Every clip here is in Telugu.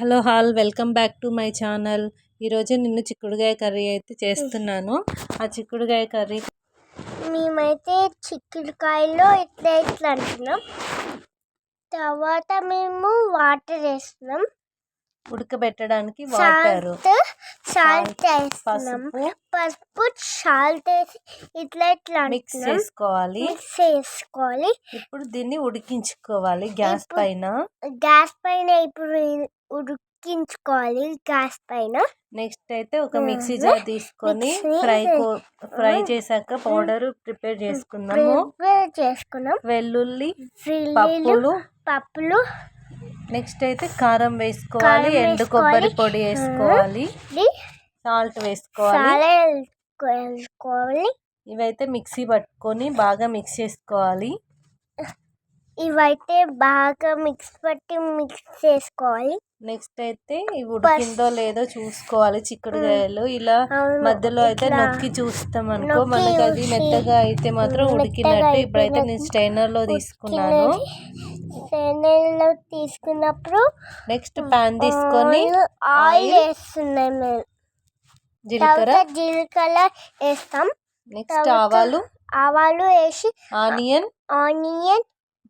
Hello all welcome back to my channel. ఈరోజు నిన్ను చిక్కుడుగాయ కర్రీ అయితే చేస్తున్నాను. ఆ చిక్కుడుగాయ కర్రీ మేమైతే చిక్కుడుకాయలో ఇట్లా ఇట్లా అంటున్నాం. తర్వాత మేము వాటర్ వేస్తున్నాం. ఉడకబెట్టడానికి వాటర్ సాల్ట్ సాల్ట్ వేస్తున్నాం. పసుపు. సాల్ట్ వేసి ఇట్లా ఇట్లా మిక్స్ చేసుకోవాలి. మిక్స్ చేసుకోవాలి. ఇప్పుడు దీన్ని ఉడికించుకోవాలి గ్యాస్ పైన. గ్యాస్ పైన ఇప్పుడు ఉడికించుకోవాలి గ్యాస్ పైన. నెక్స్ట్ అయితే ఒక మిక్సీ జార్ తీసుకొని మిక్సీ ఫ్రై చే- ఫ్రై చేశాక పౌడర్ ప్రిపేర్ ప్రిపేర్ చేసుకున్నాం. వెల్లుల్లి ఫిల్లీలు పప్పులు. పప్పులు. నెక్స్ట్ అయితే కారం వేసుకోవాలి కారం ఎండు కొబ్బరి వేసుకోవాలి. పొడి వేసుకోవాలి. సాల్ట్ వేసుకోవాలి. ఇవైతే మిక్సీ పట్టుకొని బాగా మిక్స్ చేసుకోవాలి. ఇవైతే బాగా మిక్స్ పట్టి మిక్స్ చేసుకోవాలి. నెక్స్ట్ అయితే ఇవి ఉడికిందో లేదో చూసుకోవాలి చిక్కుడుకాయలు. ఇలా. మధ్యలో అయితే నొక్కి చూస్తాం అనుకో. మనకి అది మెత్తగా అయితే మాత్రం ఉడికినట్టు ఇప్పుడైతే నేను స్ట్రైనర్లో తీసుకున్నాను. నెలలో తీసుకున్నప్పుడు నెక్స్ట్ పాన్ తీసుకొని ఆయిల్- ఆయిల్ ఆయిల్ వేస్తున్నాం మేము జీలకర్ర. జీలకర్ర వేస్తాం. నెక్స్ట్ ఆవాలు. ఆవాలు వేసి ఆనియన్. ఆనియన్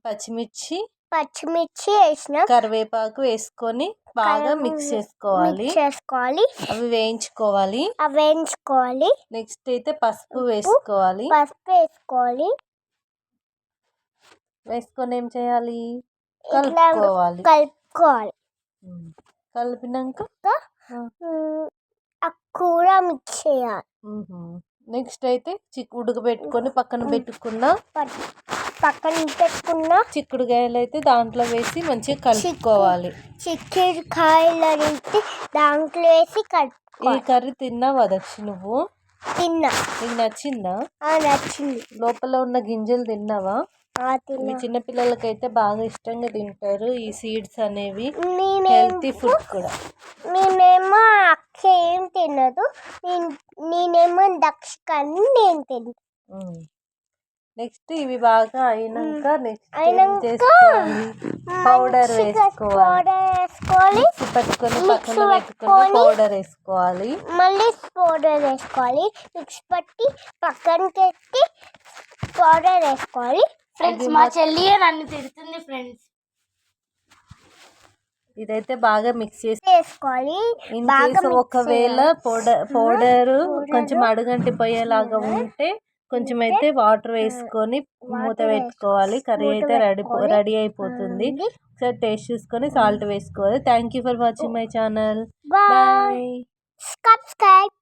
పచ్చిమిర్చి పచ్చిమిర్చి వేసినాం కరివేపాకు వేసుకొని బాగా మిక్స్ చేసుకోవాలి. చేసుకోవాలి. అవి వేయించుకోవాలి. అవి వేయించుకోవాలి. నెక్స్ట్ అయితే పసుపు వేసుకోవాలి. పసుపు వేసుకోవాలి. వేసుకొని ఏం చేయాలి? కలుపుకోవాలి. కలుపుకోవాలి. కలిపినాక ఆ. కూర మిక్స్ చేయాలి. నెక్స్ట్ అయితే చిక్కు ఉడకబెట్టుకొని పక్కన పెట్టుకున్న పట్- పక్కన పెట్టుకున్న చిక్కుడుకాయలు అయితే దాంట్లో వేసి మంచిగా కలుపుకోవాలి. చిక్కుడుకాయలు అనేది దాంట్లో వేసి ఈ కలుపుకోవాలి. కర్రీ తిన్నావా దక్షి నువ్వు? తిన్నా. నీకు నచ్చిందా? ఆ నచ్చింది. లోపల ఉన్న గింజలు తిన్నావా? ఆ ఇవి తిన్నా చిన్నపిల్లలకైతే బాగా ఇష్టంగా తింటారు ఈ సీడ్స్ అనేవి. హెల్తీ ఫుడ్ కూడా. నేనేమో అక్క ఏం తినదు. నేను- నేనేమో దక్ష కానీ నేను తిన్నా నెక్స్ట్ ఇవి బాగా అయినాక నెక్స్ట్ ఏం అయినాక చేసుకోవాలి? పౌడర్ వేసుకోవాలి. పౌడర్ వేసుకోవాలి. మిక్సీ పట్టుకొని పక్కన పెట్టుకొని పౌడర్ వేసుకోవాలి. మళ్ళీ పౌడర్ వేసుకోవాలి. మిక్స్ పట్టి పక్కన పెట్టి పౌడర్ వేసుకోవాలి. ఫ్రెండ్స్ మా చెల్లి నన్ను తిడుతుంది ఫ్రెండ్స్. ఇదైతే బాగా మిక్స్ చేసి వేసుకోవాలి. ఇన్ కేసు ఒకవేళ. పౌడర్ పౌడర్ కొంచెం అడుగంటి పోయేలాగా ఉంటే కొంచెం అయితే వాటర్ వేసుకొని మూత పెట్టుకోవాలి. కర్రీ అయితే రెడీ రెడీ అయిపోతుంది. ఒకసారి టేస్ట్ చూసుకొని సాల్ట్ వేసుకోవాలి. Thank you for watching my channel. Bye. Subscribe